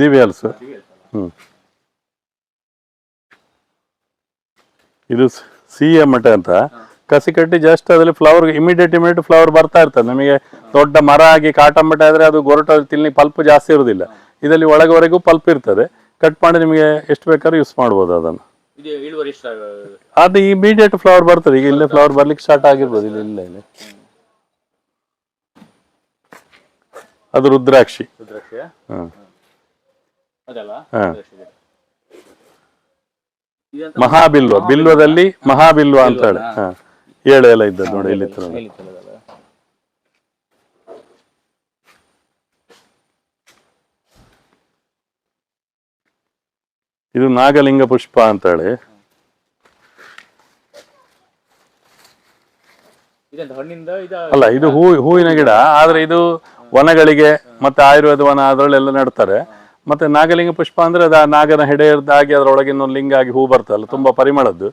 ದಿವ್ಯಲ್ಸ್ ಹ್ಮ್. ಇದು ಸಿ ಎ ಮಠ ಅಂತ. ಕಸಿ ಕಟ್ಟಿ ಜಸ್ಟ್ ಅದ್ರಲ್ಲಿ ಫ್ಲವರ್ ಇಮಿಡಿಯೇಟ್ ಇಮಿಡಿಯೇಟ್ ಫ್ಲವರ್ ಬರ್ತಾ ಇರ್ತದೆ. ನಮಗೆ ದೊಡ್ಡ ಮರ ಆಗಿ ಕಾಟಂಬಟ ಆದ್ರೆ ಅದು ಗೊರಟ ತಿನ್ಲಿಕ್ಕೆ ಪಲ್ಪ್ ಜಾಸ್ತಿ ಇರುವುದಿಲ್ಲ ಇದರಲ್ಲಿ ಒಳಗವರೆಗೂ ಪಲ್ಪ್ ಇರ್ತದೆ. ಕಟ್ ಮಾಡಿ ನಿಮಗೆ ಎಷ್ಟು ಬೇಕಾದ್ರೂ ಯೂಸ್ ಮಾಡ್ಬೋದು ಅದನ್ನು. ಇದು ಇಳುವರಿ ಅದು ಇಮಿಡಿಯೇಟ್ ಫ್ಲವರ್ ಬರ್ತದೆ. ಈಗ ಇಲ್ಲೇ ಫ್ಲವರ್ ಬರ್ಲಿಕ್ಕೆ ಸ್ಟಾರ್ಟ್ ಆಗಿರ್ಬೋದು. ಇಲ್ಲಿ ಇಲ್ಲ ಇಲ್ಲಿ. ಅದು ರುದ್ರಾಕ್ಷಿ. ರುದ್ರಾಕ್ಷಿ ಹ್ಮ್ ಅದಲ್ಲ? ಹಾ. ರುದ್ರಾಕ್ಷಿ ಗಿಡ. ಇದೆಂತ? ಮಹಾಬಿಲ್ವ. ಬಿಲ್ವದಲ್ಲಿ ಮಹಾಬಿಲ್ವ ಅಂತ ಹೇಳಿ. ಹಾ. ಏಳು ಇದ್ದದ್ದು ನೋಡಿ ಇಲ್ಲಿ ಇತ್ತು ನೋಡಿ. ಮೇಲಿತ್ತಲ್ಲ? ಇದು ನಾಗಲಿಂಗ ಪುಷ್ಪ ಅಂತ ಹೇಳಿ ಅಲ್ಲ ಇದು ಹೂ ಹೂವಿನ ಗಿಡ. ಆದ್ರೆ ಇದು ವನಗಳಿಗೆ ಮತ್ತೆ ಆಯುರ್ವೇದ ವನ ಅದರಲ್ಲೆಲ್ಲ ನೆಡ್ತಾರೆ. ಮತ್ತೆ ನಾಗಲಿಂಗ ಪುಷ್ಪ ಅಂದ್ರೆ ಅದು ಆ ನಾಗನ ಹೆಡೆಯದಾಗಿ ಅದರೊಳಗೆ ಇನ್ನೊಂದು ಲಿಂಗ ಆಗಿ ಹೂ ಬರ್ತಲ್ಲ ತುಂಬಾ ಪರಿಮಳದ್ದು.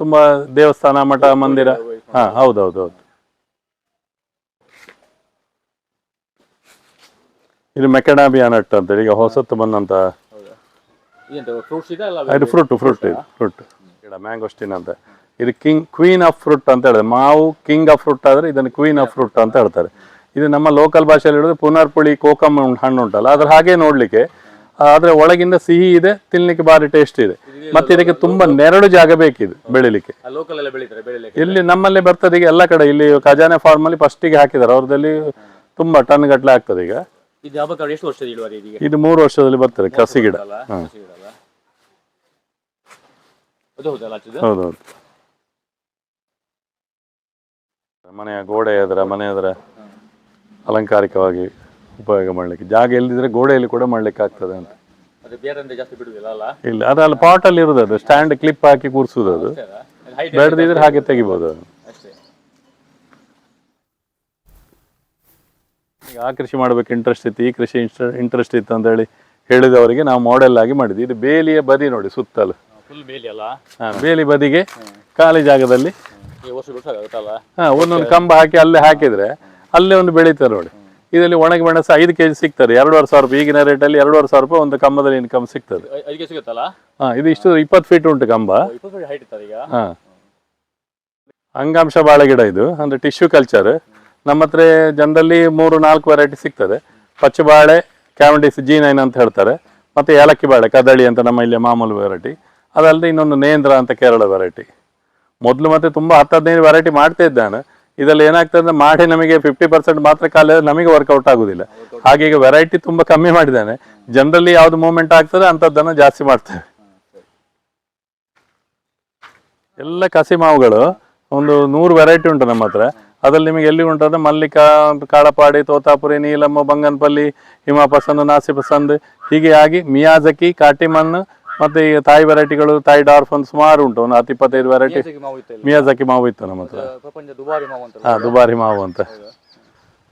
ತುಂಬಾ ದೇವಸ್ಥಾನ ಮಠ ಮಂದಿರ. ಹಾ ಹೌದೌದು ಹೌದು. ಇದು ಮೆಕಡಾಬಿಯಾ ನಟ್ ಅಂತೇಳಿ ಈಗ ಹೊಸತ್ತು ಬಂದಂತ ಇದೆ ಫ್ರೂಟ್ ಫ್ರೂಟ್ ಇದು ಫ್ರೂಟ್ ಗಿಡ ಮ್ಯಾಂಗೋಸ್ಟಿನ್ ಅಂತ. ಇದು ಕಿಂಗ್ ಕ್ವೀನ್ ಆಫ್ ಫ್ರೂಟ್ ಅಂತ ಹೇಳಿದ್ರೆ ಮಾವು ಕಿಂಗ್ ಆಫ್ ಫ್ರೂಟ್ ಆದ್ರೆ ಇದನ್ನು ಕ್ವೀನ್ ಆಫ್ ಫ್ರೂಟ್ ಅಂತ ಹೇಳ್ತಾರೆ. ಇದು ನಮ್ಮ ಲೋಕಲ್ ಭಾಷೆಯಲ್ಲಿ ಹೇಳಿದ್ರೆ ಪುನರ್ಪುಳಿ ಕೋಕಮ್ ಹಣ್ಣು ಉಂಟಲ್ಲ ಅದ್ರ ಹಾಗೆ ನೋಡ್ಲಿಕ್ಕೆ. ಆದ್ರೆ ಒಳಗಿಂದ ಸಿಹಿ ಇದೆ ತಿನ್ಲಿಕ್ಕೆ ಭಾರಿ ಟೇಸ್ಟ್ ಇದೆ. ಮತ್ತೆ ಇದಕ್ಕೆ ತುಂಬಾ ನೆರಳು ಜಾಗ ಬೇಕಿದೆ ಬೆಳಿಲಿಕ್ಕೆ. ಇಲ್ಲಿ ನಮ್ಮಲ್ಲಿ ಬರ್ತದೆ ಈಗ ಎಲ್ಲ ಕಡೆ ಇಲ್ಲಿ ಖಜಾನೆ ಫಾರ್ಮ್ ಅಲ್ಲಿ ಫಸ್ಟಿಗೆ ಹಾಕಿದ್ದಾರೆ. ಅವ್ರದಲ್ಲಿ ತುಂಬಾ ಟನ್ ಗಟ್ಟಲೆ ಆಗ್ತದೆ ಈಗ. ಇದು ಮೂರು ವರ್ಷದಲ್ಲಿ ಬರ್ತದೆ ಕಸಿ ಗಿಡ ಅಲ್ಲ ಕೃಷಿ ಗಿಡ ಅಲ್ಲ ಅದು ಹೌದಲ್ಲ ಹಚ್ಚಿದ್ದು ಹೌದೌದು ಮನೆಯ ಗೋಡೆ ಅದರ ಮನೆ ಆದ್ರೆ ಅಲಂಕಾರಿಕವಾಗಿ ಉಪಯೋಗ ಮಾಡ್ಲಿಕ್ಕೆ. ಜಾಗ ಎಲ್ಲಿದ್ರೆ ಗೋಡೆಯಲ್ಲಿ ಕೂಡ ಮಾಡ್ಲಿಕ್ಕೆ ಆಗ್ತದೆ ಅಂತ. ಅಂದ್ರೆ ಇಲ್ಲ ಅದು ಅಲ್ಲಿ ಪಾಟ್ ಅಲ್ಲಿ ಇರುದು ಅದು. ಸ್ಟ್ಯಾಂಡ್ ಕ್ಲಿಪ್ ಹಾಕಿ ಕೂರ್ಸುದು ಅದು. ಬೆಳೆದಿದ್ರೆ ಹಾಗೆ ತೆಗಿಬಹುದು ಅದು ಈಗ ಆ ಕೃಷಿ ಮಾಡ್ಬೇಕು ಇಂಟ್ರೆಸ್ಟ್ ಇತ್ತು ಈ ಕೃಷಿ ಇಂಟ್ರೆಸ್ಟ್ ಇತ್ತು ಅಂತ ಹೇಳಿ ಹೇಳಿದವರಿಗೆ ನಾವು ಮಾಡೆಲ್ ಆಗಿ ಮಾಡಿದ್ವಿ. ಇದು ಬೇಲಿಯ ಬದಿ ನೋಡಿ ಸುತ್ತಲು. ಫುಲ್ ಬೇಲಿ ಅಲ್ಲ? ಹಾ, ಬೇಲಿ ಬದಿಗೆ ಖಾಲಿ ಜಾಗದಲ್ಲಿ. ಈ ವರ್ಷ ಬಿಡ್ಸಾಗುತ್ತಲ್ಲ ಹಾ ಒಂದೊಂದು ಕಂಬ ಹಾಕಿ ಅಲ್ಲೇ ಹಾಕಿದ್ರೆ ಅಲ್ಲೇ ಒಂದು ಬೆಳೀತಾರೆ ನೋಡಿ. ಇದರಲ್ಲಿ ಒಣಗಿ ಮೆಣಸು ಐದು ಕೆಜಿ ಸಿಗ್ತದೆ. ಎರಡೂವರೆ ಸಾವಿರ ರೂಪಾಯಿ. ಈಗಿನ ರೇಟಲ್ಲಿ ಎರಡೂವರೆ ಸಾವಿರ ರೂಪಾಯಿ ಒಂದು ಕಂಬದಲ್ಲಿ ಇನ್ಕಮ್ ಸಿಗ್ತದೆ. ಅದಕ್ಕೆ ಸಿಗುತ್ತಲ್ಲ? ಹಾ ಇದು ಇಷ್ಟು ಇಪ್ಪತ್ತು ಫೀಟ್ ಉಂಟು ಕಂಬ. ಇಪ್ಪತ್ತು ಹೈಟ್ ಇರ್ತದೆ ಈಗ? ಹಾ. ಅಂಗಾಂಶ ಬಾಳೆ ಗಿಡ ಇದು. ಅಂದ್ರೆ ಟಿಶ್ಯೂ ಕಲ್ಚರ್ ನಮ್ಮ ಹತ್ರ ಜನರಲ್ಲಿ ಮೂರು ನಾಲ್ಕು ವೆರೈಟಿ ಸಿಗ್ತದೆ. ಪಚ್ಚಬಾಳೆ ಬಾಳೆ ಕ್ಯಾವಂಡಿಸ್ ಜಿ ನೈನ್ ಅಂತ ಹೇಳ್ತಾರೆ. ಮತ್ತೆ ಏಲಕ್ಕಿ ಬಾಳೆ ಕದಳಿ ಅಂತ ನಮ್ಮ ಇಲ್ಲಿ ಮಾಮೂಲು ವೆರೈಟಿ ಅದಲ್ಲದೆ ಇನ್ನೊಂದು ನೇಂದ್ರ ಅಂತ ಕೇರಳ ವೆರೈಟಿ ಮೊದಲು ಮತ್ತೆ ತುಂಬ ಹತ್ತು ಹದಿನೈದು ವೆರೈಟಿ ಮಾಡ್ತಾ ಇದ್ದಾನೆ. ಇದರಲ್ಲಿ ಏನಾಗ್ತದೆ ಅಂದ್ರೆ ಮಾಡಿ ನಮಗೆ ಫಿಫ್ಟಿ ಪರ್ಸೆಂಟ್ ಮಾತ್ರ ಕಾಲ ನಮಗೆ ವರ್ಕೌಟ್ ಆಗೋದಿಲ್ಲ. ಹಾಗೆ ಈಗ ವೆರೈಟಿ ತುಂಬಾ ಕಮ್ಮಿ ಮಾಡಿದ್ದಾನೆ. ಜನರಲ್ಲಿ ಯಾವ್ದು ಮೂವ್ಮೆಂಟ್ ಆಗ್ತದೆ ಅಂಥದ್ದನ್ನು ಜಾಸ್ತಿ ಮಾಡ್ತೇವೆ ಎಲ್ಲ ಕಸಿ ಮಾವುಗಳು. ಒಂದು ನೂರು ವೆರೈಟಿ ಉಂಟು ನಮ್ಮ ಹತ್ರ. ಅದ್ರಲ್ಲಿ ನಿಮಗೆ ಎಲ್ಲಿ ಉಂಟಂದ್ರೆ ಮಲ್ಲಿಕಾ, ಕಾಳಪಾಡಿ, ತೋತಾಪುರಿ, ನೀಲಮ್ಮ, ಬಂಗನ್ಪಲ್ಲಿ ಹಿಮಾಪಸಂದ್ ನಾಸಿಪಸಂದ್ ಹೀಗೆ ಆಗಿ, ಮಿಯಾಜಕಿ ಕಾಟಿಮನ್ ಮತ್ತೆ ಈಗ ತಾಯಿ ವೆರೈಟಿಗಳು ತಾಯಿ ಡಾರ್ಫ್ ಒಂದು ಸುಮಾರು ಉಂಟು. ಒಂದು ಹತ್ತು ಇಪ್ಪತ್ತೈದು ವೆರೈಟಿ ಮಿಯಾಜಾಕಿ ಮಾವು ಇತ್ತು ನಮ್ಮ ಹತ್ರ. ಪ್ರಪಂಚ ದುಬಾರಿ ಮಾವು ಅಂತ. ಹಾ ದುಬಾರಿ ಮಾವು ಅಂತ.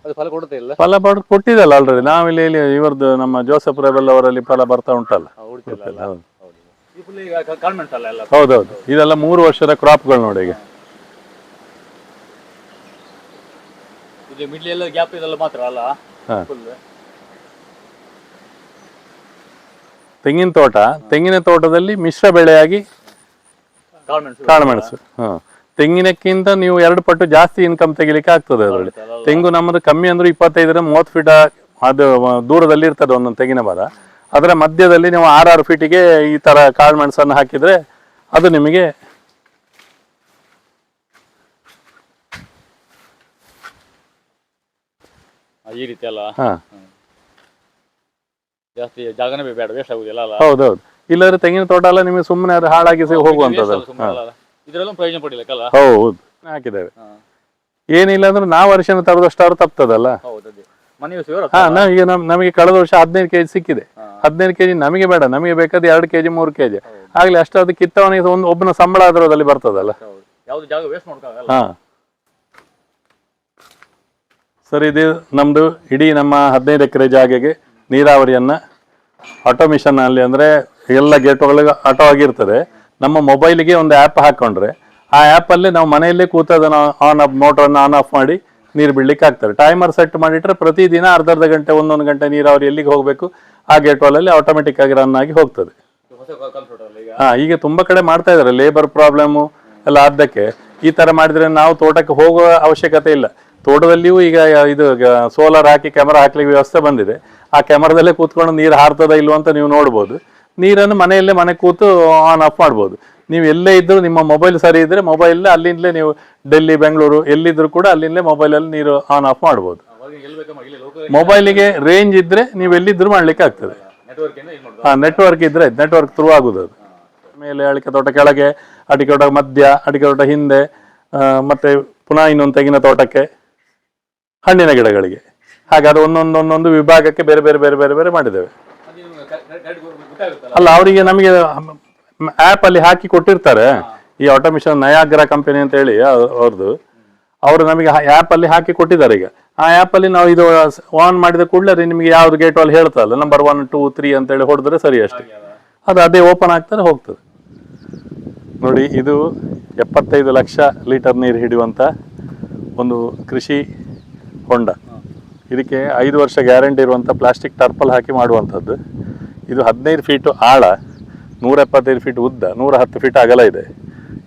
ಅದು ಫಲ ಕೊಡುತ್ತೆ ಇಲ್ಲ? ಫಲ ಪಡ್ ಕೊಟ್ಟಿದ್ದಲ್ಲ ಆಲ್ರೆಡಿ ನಾವಿಲ್ಲಿ ಇಲ್ಲಿ ಇವರದ್ದು ನಮ್ಮ ಜೋಸಫ್ ರೇಬಲ್ ಅವರಲ್ಲಿ ಫಲ ಬರ್ತಾ ಉಂಟಲ್ಲ. ಹೌದು. ಹೌದೌದು. ಇದೆಲ್ಲ ಮೂರು ವರ್ಷದ ಕ್ರಾಪ್ಗಳು ನೋಡಿ ಈಗ. ಮಿಡ್ಲ್ ಎಲ್ಲ ಗ್ಯಾಪ್ ಇದೆಲ್ಲ ಮಾತ್ರ ಅಲ್ಲ ಹಾ. ಫುಲ್ ತೆಂಗಿನ ತೋಟ ತೆಂಗಿನ ತೋಟದಲ್ಲಿ ಮಿಶ್ರ ಬೆಳೆಯಾಗಿ ಕಾಳುಮೆಣಸು. ಹಾ. ತೆಂಗಿನಕ್ಕಿಂತ ನೀವು ಎರಡು ಪಟ್ಟು ಜಾಸ್ತಿ ಇನ್ಕಮ್ ತೆಗಿಲಿಕ್ಕೆ ಆಗ್ತದೆ ಅದರಲ್ಲಿ. ತೆಂಗು ನಮ್ಮದು ಕಮ್ಮಿ ಅಂದ್ರೆ ಇಪ್ಪತ್ತೈದರ ಮೂವತ್ತು ಫೀಟ್ ಅದು ದೂರದಲ್ಲಿ ಇರ್ತದೆ ಒಂದೊಂದು ತೆಂಗಿನ ಮರ. ಅದರ ಮಧ್ಯದಲ್ಲಿ ನೀವು ಆರಾರು ಫೀಟಿಗೆ ಈ ತರ ಕಾಳುಮೆಣಸನ್ನು ಹಾಕಿದ್ರೆ ಅದು ನಿಮಗೆ ಈ ರೀತಿ ಅಲ್ಲ? ಹಾ. ಜಾಸ್ತಿ ಜಾಗನೇ ಬೇಡ ವೇಸ್ಟ್ ಆಗುದಿಲ್ಲ ಅಲ್ಲ ಹೌದೌದು. ಇಲ್ಲಾದ್ರೆ ತೆಂಗಿನ ತೋಟ ಎಲ್ಲ ನಿಮಗೆ ಸುಮ್ಮನೆ ಅದು ಹಾಳಾಗಿ ಹೋಗುವಂಥದ್ದು ಇದರಲ್ಲೂ ಪ್ರಯೋಜನ ಪಡಿಲಿಕ್ಕಲ್ಲ ಹೌದು ಹಾಕಿದ್ದೇವೆ ಏನಿಲ್ಲ ಅಂದ್ರೆ ನಾವು ಅರಿಶಿನ ತರದಷ್ಟು ತಪ್ತದಲ್ಲ? ಹಾ ನಮಗೆ ಕಳೆದ ವರ್ಷ ಹದಿನೈದು ಕೆಜಿ ಸಿಕ್ಕಿದೆ. ಹದಿನೈದು ಕೆಜಿ ನಮಗೆ ಬೇಡ ನಮಗೆ ಬೇಕಾದ ಎರಡು ಕೆಜಿ ಮೂರು ಕೆಜಿ. ಆಗ್ಲಿ ಅಷ್ಟು ಅದು ಕಿತ್ತವನಿಗೆ ಒಂದು ಒಬ್ಬನ ಸಂಬಳ ಅದರಲ್ಲಿ ಬರ್ತದಲ್ಲ? ಹಾ. ಸರ್ ಇದು ನಮ್ದು ಇಡೀ ನಮ್ಮ ಹದಿನೈದು ಎಕರೆ ಜಾಗೆಗೆ ನೀರಾವರಿಯನ್ನ ಆಟೋಮಿಷನ್ ಅಲ್ಲಿ ಅಂದ್ರೆ ಎಲ್ಲ ಗೇಟ್ಗಳಿಗೆ ಆಟೋ ಆಗಿರ್ತದೆ. ನಮ್ಮ ಮೊಬೈಲಿಗೆ ಒಂದು ಆ್ಯಪ್ ಹಾಕೊಂಡ್ರೆ, ಆ ಆ್ಯಪ್ ಅಲ್ಲಿ ನಾವು ಮನೆಯಲ್ಲೇ ಕೂತ ಆನ್ ಆಫ್ ಮೋಟರನ್ನು ಆನ್ ಆಫ್ ಮಾಡಿ ನೀರು ಬಿಡ್ಲಿಕ್ಕೆ ಆಗ್ತದೆ. ಟೈಮರ್ ಸೆಟ್ ಮಾಡಿಟ್ರೆ ಪ್ರತಿದಿನ ಅರ್ಧ ಅರ್ಧ ಗಂಟೆ, ಒಂದೊಂದು ಗಂಟೆ ನೀರಾವರಿ ಎಲ್ಲಿಗೆ ಹೋಗಬೇಕು, ಆ ಗೇಟ್ ಅಲ್ಲಿ ಆಟೋಮೆಟಿಕ್ ಆಗಿ ರನ್ ಆಗಿ ಹೋಗ್ತದೆ. ಹಾ, ಈಗ ತುಂಬಾ ಕಡೆ ಮಾಡ್ತಾ ಇದಾರೆ. ಲೇಬರ್ ಪ್ರಾಬ್ಲಮ್ ಎಲ್ಲ ಅದಕ್ಕೆ ಈ ತರ ಮಾಡಿದ್ರೆ ನಾವು ತೋಟಕ್ಕೆ ಹೋಗುವ ಅವಶ್ಯಕತೆ ಇಲ್ಲ. ತೋಟದಲ್ಲಿಯೂ ಈಗ ಇದು ಸೋಲಾರ್ ಹಾಕಿ ಕ್ಯಾಮರಾ ಹಾಕ್ಲಿಕ್ಕೆ ವ್ಯವಸ್ಥೆ ಬಂದಿದೆ. ಆ ಕ್ಯಾಮರಾದಲ್ಲೇ ಕೂತ್ಕೊಂಡು ನೀರು ಹಾರ್ತದ ಇಲ್ವ ಅಂತ ನೀವು ನೋಡ್ಬೋದು. ನೀರನ್ನು ಮನೆಯಲ್ಲೇ ಮನೆ ಕೂತು ಆನ್ ಆಫ್ ಮಾಡ್ಬೋದು. ನೀವು ಎಲ್ಲೇ ಇದ್ದರೂ ನಿಮ್ಮ ಮೊಬೈಲ್ ಸರಿ ಇದ್ದರೆ ಮೊಬೈಲ್ ಅಲ್ಲಿಂದಲೇ ನೀವು ಡೆಲ್ಲಿ ಬೆಂಗಳೂರು ಎಲ್ಲಿದ್ರು ಕೂಡ ಅಲ್ಲಿಂದಲೇ ಮೊಬೈಲಲ್ಲಿ ನೀರು ಆನ್ ಆಫ್ ಮಾಡ್ಬೋದು. ಮೊಬೈಲಿಗೆ ರೇಂಜ್ ಇದ್ರೆ ನೀವು ಎಲ್ಲಿದ್ದರೂ ಮಾಡ್ಲಿಕ್ಕೆ ಆಗ್ತದೆ. ಹಾ ನೆಟ್ವರ್ಕ್ ಇದ್ರೆ ನೆಟ್ವರ್ಕ್ ಥ್ರೂ ಆಗುದು ಅದು. ಮೇಲೆ ಅಡಿಕೆ ತೋಟ ಕೆಳಗೆ, ಅಡಿಕೆ ತೋಟ ಮಧ್ಯ, ಅಡಿಕೆ ತೋಟ ಹಿಂದೆ ಮತ್ತೆ ಪುನಃ ಇನ್ನೊಂದು ತೆಂಗಿನ ತೋಟಕ್ಕೆ, ಹಣ್ಣಿನ ಗಿಡಗಳಿಗೆ. ಹಾಗೆ ಅದು ಒಂದೊಂದು ಒಂದೊಂದು ವಿಭಾಗಕ್ಕೆ ಬೇರೆ ಬೇರೆ ಬೇರೆ ಬೇರೆ ಬೇರೆ ಮಾಡಿದ್ದೇವೆ. ಅಲ್ಲ, ಅವರಿಗೆ ನಮಗೆ ಆ್ಯಪ್ ಅಲ್ಲಿ ಹಾಕಿ ಕೊಟ್ಟಿರ್ತಾರೆ. ಈ ಆಟೋಮಿಷನ್ ನಯಾಗ್ರ ಕಂಪನಿ ಅಂತ ಹೇಳಿ ಅವ್- ಅವ್ರದ್ದು ಅವರು ನಮಗೆ ಆ್ಯಪ್ ಅಲ್ಲಿ ಹಾಕಿ ಕೊಟ್ಟಿದ್ದಾರೆ ಈಗ. ಆ ಆ್ಯಪ್ ಅಲ್ಲಿ ನಾವು ಇದು ಆನ್ ಮಾಡಿದ ಕೂಡಲೇ ನಿಮಗೆ ಯಾವ್ದು ಗೇಟ್ ಅಲ್ಲಿ ಹೇಳ್ತಲ್ಲ ನಂಬರ್ ಒನ್ ಟೂ ತ್ರೀ ಅಂತ ಹೇಳಿ ಹೊಡೆದ್ರೆ ಸರಿ ಅಷ್ಟೇ. ಅದು ಅದೇ ಓಪನ್ ಆಗ್ತಾರೆ ಹೋಗ್ತದೆ. ನೋಡಿ, ಇದು ಎಪ್ಪತ್ತೈದು ಲಕ್ಷ ಲೀಟರ್ ನೀರು ಹಿಡಿಯುವಂಥ ಒಂದು ಕೃಷಿ ಹೊಂಡ. ಇದಕ್ಕೆ ಐದು ವರ್ಷ ಗ್ಯಾರಂಟಿ ಇರುವಂಥ ಪ್ಲಾಸ್ಟಿಕ್ ಟರ್ಪಲ್ ಹಾಕಿ ಮಾಡುವಂಥದ್ದು. ಇದು ಹದಿನೈದು ಫೀಟು ಆಳ ನೂರ ಎಪ್ಪತ್ತೈದು ಫೀಟ್ ಉದ್ದ ನೂರ ಹತ್ತು ಫೀಟ್ ಅಗಲ ಇದೆ.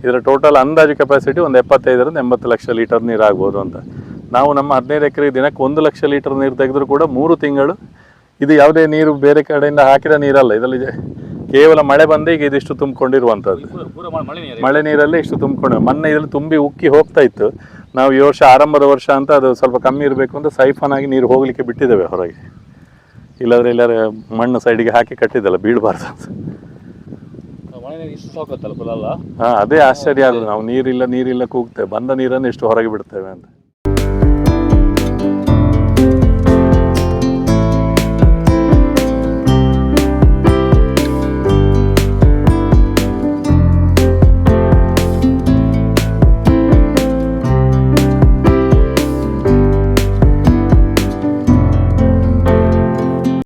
ಇದರ ಟೋಟಲ್ ಅಂದಾಜು ಕೆಪಾಸಿಟಿ ಒಂದು ಎಪ್ಪತ್ತೈದರಿಂದ ಎಂಬತ್ತು ಲಕ್ಷ ಲೀಟರ್ ನೀರು ಆಗ್ಬೋದು ಅಂತ. ನಾವು ನಮ್ಮ ಹದಿನೈದು ಎಕರೆ ದಿನಕ್ಕೆ ಒಂದು ಲಕ್ಷ ಲೀಟರ್ ನೀರು ತೆಗೆದರೂ ಕೂಡ ಮೂರು ತಿಂಗಳು ಇದು ಯಾವುದೇ ನೀರು ಬೇರೆ ಕಡೆಯಿಂದ ಹಾಕಿದ ನೀರಲ್ಲ ಇದರಲ್ಲಿ ಕೇವಲ ಮಳೆ ಬಂದೇ ಈಗ ಇದಿಷ್ಟು ತುಂಬಿಕೊಂಡಿರುವಂಥದ್ದು. ಮಳೆ ನೀರಲ್ಲೇ ಇಷ್ಟು ತುಂಬಿಕೊಂಡು ಮೊನ್ನೆ ಇದರಲ್ಲಿ ತುಂಬಿ ಉಕ್ಕಿ ಹೋಗ್ತಾ ಇತ್ತು. ನಾವು ಈ ವರ್ಷ ಆರಂಭದ ವರ್ಷ ಅಂತ ಅದು ಸ್ವಲ್ಪ ಕಮ್ಮಿ ಇರಬೇಕು ಅಂತ ಸೈಫನ್ ಆಗಿ ನೀರು ಹೋಗಲಿಕ್ಕೆ ಬಿಟ್ಟಿದ್ದೇವೆ ಹೊರಗೆ. ಇಲ್ಲಾಂದರೆ ಇಲ್ಲಾದ್ರೆ ಮಣ್ಣು ಸೈಡಿಗೆ ಹಾಕಿ ಕಟ್ಟಿದ್ದಲ್ಲ ಬೀಳಬಾರ್ದು ಅಂತ. ಹಾಂ ಅದೇ ಆಶ್ಚರ್ಯ ಆಗುದು. ನಾವು ನೀರಿಲ್ಲ ನೀರಿಲ್ಲ ಕೂಗ್ತೇವೆ. ಬಂದ ನೀರನ್ನು ಎಷ್ಟು ಹೊರಗೆ ಬಿಡ್ತೇವೆ ಅಂತ.